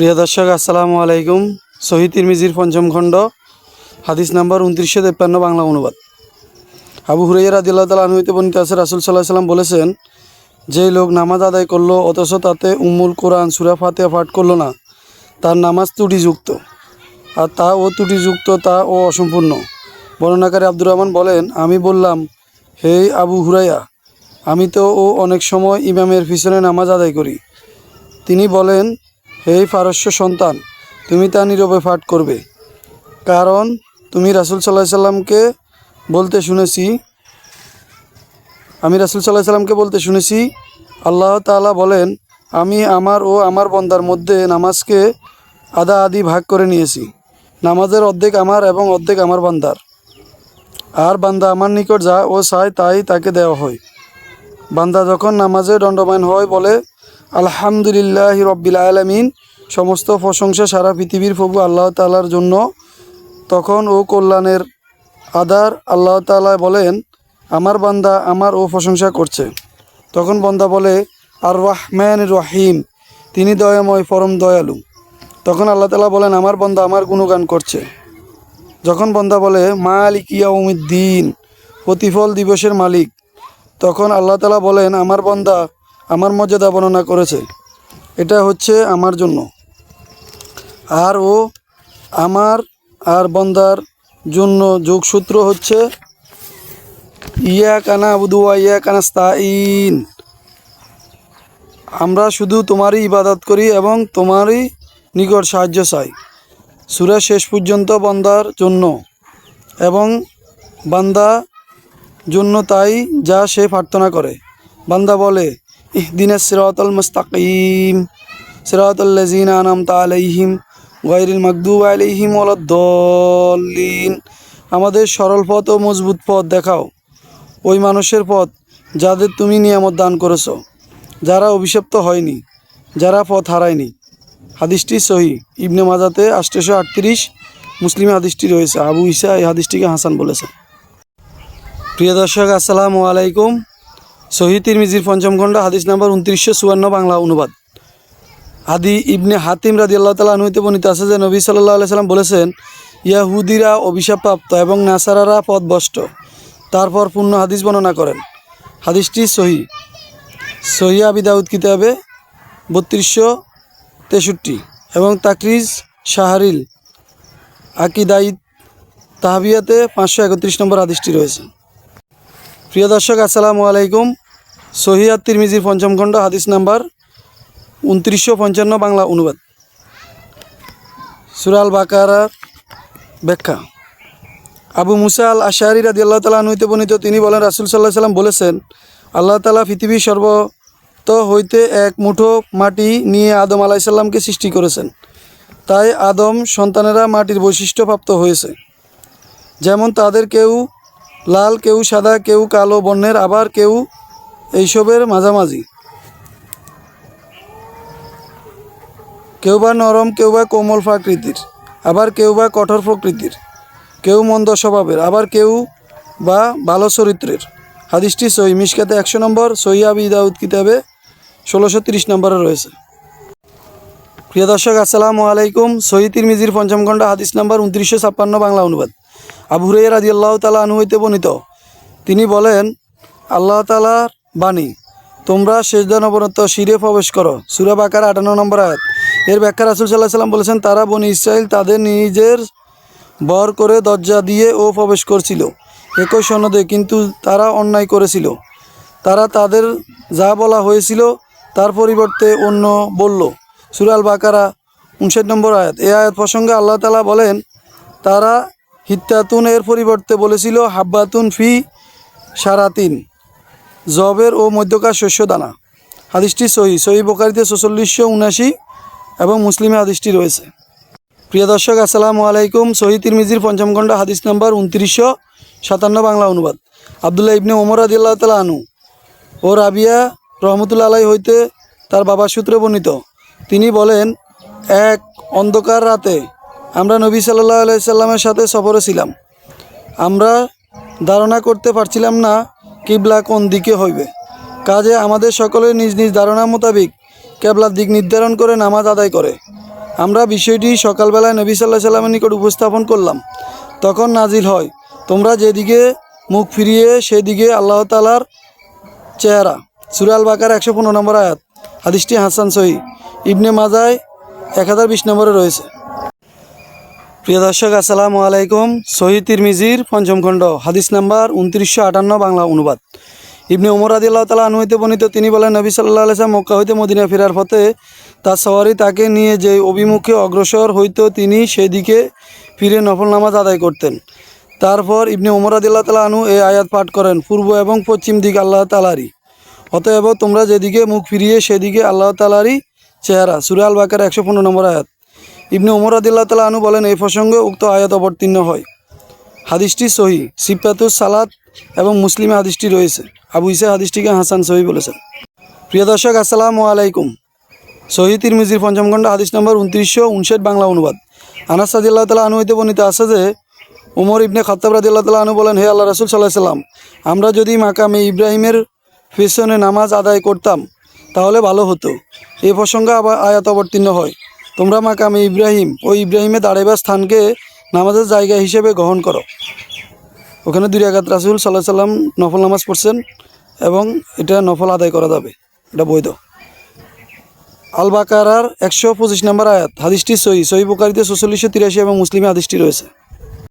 প্রিয় দর্শক, আসসালামু আলাইকুম। শহীদ তিরমিজির পঞ্চম খণ্ড, হাদিস নাম্বার উনত্রিশশো তেপ্পান্ন, বাংলা অনুবাদ। আবু হুরাইয়া রাদিল্লাহ তালা আনহইতে বর্ণিত আছে, রাসুল সাল্লাহ সাল্লাম বলেছেন, যে লোক নামাজ আদায় করল, অথচ তাতে উম্মুল কোরআন, সুরা ফাতেহা পাঠ করল না, তার নামাজ ত্রুটিযুক্ত। আর তা ও ত্রুটিযুক্ত, তা ও অসম্পূর্ণ। বর্ণনাকারী আব্দুর রহমান বলেন, আমি বললাম, হে আবু হুরাইয়া আমি তো ও অনেক সময় ইমামের পিছনে নামাজ আদায় করি। তিনি বলেন হে পারস্য সন্তান, তুমি তা নীরবে পাঠ করবে। কারণ তুমি রাসুল সাল্লাহ সাল্লামকে বলতে শুনেছি, আমি রাসুল সাল্লাহ সাল্লামকে বলতে শুনেছি, আল্লাহ তাআলা বলেন, আমি আমার ও আমার বন্দার মধ্যে নামাজকে আদা আদি ভাগ করে নিয়েছি। নামাজের অর্ধেক আমার এবং অর্ধেক আমার বান্দার। আর বান্দা আমার নিকট যা ও চায় তাই তাকে দেওয়া হয়। বান্দা যখন নামাজে দণ্ডমান হয় বলে আলহামদুলিল্লাহ রব্বিল আলমিন। সমস্ত প্রশংসা সারা পৃথিবীর প্রভু আল্লাহ তালার জন্য। তখন ও কল্যাণের আদার আল্লাহ তালা বলেন, আমার বান্দা আমার ও প্রশংসা করছে। তখন বন্দা বলে আর রহমান রহিম, তিনি দয়াময়, পরম দয়ালু। তখন আল্লাহ তালা বলেন, আমার বান্দা আমার গুণগান করছে। যখন বন্দা বলে মা মালিক ইয়াউমিদ্দিন, প্রতিফল দিবসের মালিক। তখন আল্লাহ তালা বলেন, আমার বন্দা আমার মর্যাদা বর্ণনা করেছে। এটা হচ্ছে আমার জন্য। আর ও আমার আর বন্দার জন্য যোগসূত্র হচ্ছে ইয়া কানা আবুদুয়া ইয়া কানাস্তাইন আমরা শুধু তোমারই ইবাদত করি এবং তোমারই নিকট সাহায্য চাই। সুরা শেষ পর্যন্ত বান্দার জন্য এবং বান্দা জন্য তাই যা সে প্রার্থনা করে। বান্দা বলে ইহদিনের সিরাতল মুস্তাকিম সিরাতল্লাজিন আনাম আলাইহিম গায়রিল মাকদুব আলাইহিম ওয়ালাদ্দল্লিন আমাদের সরল পথ ও মজবুত পথ দেখাও। ওই মানুষের পথ যাদের তুমি নিয়ামত দান করেছ, যারা অভিশপ্ত হয়নি, যারা পথ হারায়নি। হাদিসটি সহি। ইবনে মাজাতে আষ্টশো আটত্রিশ মুসলিম হাদিসটি রয়েছে। আবু ইসা এই হাদিসটিকে হাসান বলেছে প্রিয় দর্শক, আসসালামু আলাইকুম। সহি তিরমিজির পঞ্চম খণ্ড, হাদিস নাম্বার উনত্রিশশো চুয়ান্ন, বাংলা অনুবাদ। আদি ইবনে হাতিম রাদি আল্লাহ তালা আনুইতে বর্ণিত আছে যে, নবী সাল্লাহ আলাইসাল্লাম বলেছেন, ইয়াহুদিরা অভিশাপপ্রাপ্ত এবং নাসারারা পথভ্রষ্ট তারপর পূর্ণ হাদিস বর্ণনা করেন। হাদিসটি সহি। সহি আবি দাউদ কিতাবে বত্রিশশো তেষট্টি এবং তাকরিজ শাহরিল আকিদাইদ তাহাবিয়াতে পাঁচশো একত্রিশ নম্বর হাদিসটি রয়েছে। প্রিয় দর্শক, আসসালামু আলাইকুম। সহিয়াত তিরমিজির পঞ্চম খণ্ড, হাদিস নাম্বার উনত্রিশশো পঞ্চান্ন, বাংলা অনুবাদ। সুরাল বাকারার ব্যাখ্যা। আবু মুসা আল আশারি রাদি আল্লাহ তালা আনুইতে বর্ণিত, তিনি বলেন, রাসুল সাল্লাহ সাল্লাম বলেছেন, আল্লাহ তালা পৃথিবীর সর্বত হইতে এক মুঠো মাটি নিয়ে আদম আলাইসাল্লামকে সৃষ্টি করেছেন। তাই আদম সন্তানেরা মাটির বৈশিষ্ট্যপ্রাপ্ত হয়েছে। যেমন তাদের কেউ লাল, কেউ সাদা, কেউ কালো বর্ণের, আবার কেউ এইসবের মাঝামাঝি। কেউ বা নরম কেউ বা কোমল প্রকৃতির, আবার কেউ বা কঠোর প্রকৃতির, কেউ মন্দ স্বভাবের, আবার কেউ বা ভালো চরিত্রের। হাদিসটি সহি মিসকাতে একশো নম্বর সহিয়াবি দাউদ কিতাবে ষোলোশো তিরিশ নম্বরে রয়েছে। প্রিয় দর্শক, আসসালামু আলাইকুম। সহি তিরমিজির পঞ্চম খণ্ড, হাদিস নম্বর উনত্রিশশো ছাপ্পান্ন, বাংলা অনুবাদ। আবু হুরাইয়া রাজি আল্লাহ তালা আনু হইতে বর্ণিত। তিনি বলেন, আল্লাহ তালার বাণী। তোমরা শেষদান অবনত শিরে প্রবেশ করো। সুরা বাকার আটান্ন নম্বর আয়াত। এর ব্যাখ্যা রাসুল সাল্লাহ সাল্লাম বলেছেন, তারা বনি ইসরায়েল তাদের নিজের বর করে দরজা দিয়ে ও প্রবেশ করছিল। একই সনদে কিন্তু তারা অন্যায় করেছিল। তারা তাদের যা বলা হয়েছিল তার পরিবর্তে অন্য বলল। সুরাল বাকারা উনষাট নম্বর আয়াত। এ আয়াত প্রসঙ্গে আল্লাহ তালা বলেন, তারা হিত্তাতুন এর পরিবর্তে বলেছিল, হাব্বাতুন ফি সারাতিন। জবের ও মধ্যকার শস্য দানা। হাদিসটি সহি। সহি বোকারিতে ছচল্লিশশো উনাশি এবং মুসলিমে হাদিসটি রয়েছে। প্রিয় দর্শক, আসসালামু আলাইকুম। সহি তিরমিজির পঞ্চম খণ্ড, হাদিস নম্বর উনত্রিশশো সাতান্ন, বাংলা অনুবাদ। আবদুল্লাহ ইবনে ওমর আদিল্লাহ তালা আনু ও রাবিয়া রহমতুল্লা আলাই হইতে তার বাবার সূত্রে বর্ণিত। তিনি বলেন, এক অন্ধকার রাতে আমরা নবী সাল্লাহ আলাইসাল্লামের সাথে সফরে ছিলাম। আমরা ধারণা করতে পারছিলাম না কিবলা কোন দিকে হইবে? কাজে আমাদের সকলের নিজ নিজ ধারণা মোতাবিক কেবলার দিক নির্ধারণ করে নামাজ আদায় করে। আমরা বিষয়টি সকালবেলায় নবী সাল্লাহ সাল্লামের নিকট উপস্থাপন করলাম। তখন নাজিল হয়, তোমরা যেদিকে মুখ ফিরিয়ে সেদিকে আল্লাহ তালার চেহারা। সুরাল বাকার একশো পনেরো নম্বর আয়াত। হাদিসটি হাসান সহি ইবনে মাজায় এক হাজার বিশ নম্বরে রয়েছে। প্রিয় দর্শক, আসসালামু আলাইকুম। সহি তিরমিজির পঞ্চম খণ্ড, হাদিস নাম্বার উনত্রিশশো আটান্ন, বাংলা অনুবাদ। ইবনে উমর আদি আল্লাহ তালা আনুহিতে বর্ণিত, তিনি বলেন, নবী সাল্লাহ আলাইসলাম মক্কা হইতে মদিনা ফেরার পথে তার সওয়ারি তাকে নিয়ে যে অভিমুখে অগ্রসর হইতো তিনি সেদিকে ফিরে নফল নামাজ আদায় করতেন। তারপর ইবনে উমর আদি আল্লাহ তালা আনু এই আয়াত পাঠ করেন, পূর্ব এবং পশ্চিম দিক আল্লাহ তালারই অতএব তোমরা যেদিকে মুখ ফিরিয়ে সেদিকে আল্লাহ তালারই চেহারা। সুরাল বাকার একশো পনেরো নম্বর আয়াত। ইবনে উমর আদিল্লাহ তালা আনু বলেন, এই প্রসঙ্গে উক্ত আয়াত অবতীর্ণ হয়। হাদিসটি সহি সিপাতুস সালাত এবং মুসলিমে হাদিসটি রয়েছে। আবু ইসা হাদিসটিকে হাসান সহি বলেছেন। প্রিয় দর্শক, আসসালামু আলাইকুম। সহি তিরমিজির পঞ্চম খণ্ড, হাদিস নম্বর উনত্রিশশো উনষাট, বাংলা অনুবাদ। আনাস রাদিল্লাহ তালা আনু হইতে বর্ণিত আছে যে, উমর ইবনে খত্তাব রাদিল্লাহ তালা আনু বলেন, হে আল্লাহ রসুল সাল্লাহ সাল্লাম, আমরা যদি মাকামে ইব্রাহিমের পেছনে নামাজ আদায় করতাম, তাহলে ভালো হতো। এই প্রসঙ্গে আবার আয়াত অবতীর্ণ হয়। তোমরা মাকামে ইব্রাহিম ও ইব্রাহিমে দাঁড়াইবার স্থানকে নামাজের জায়গা হিসেবে গ্রহণ করো। ওখানে দুই আঘাত রাসুল সাল্লাহ সাল্লাম নফল নামাজ পড়ছেন এবং এটা নফল আদায় করা যাবে, এটা বৈধ। আল বাকারার একশো পঁচিশ নম্বর আয়াত, হাদিসটি সহি সহি বুকারিতে ছচল্লিশশো তিরাশি এবং মুসলিমে হাদিসটি রয়েছে।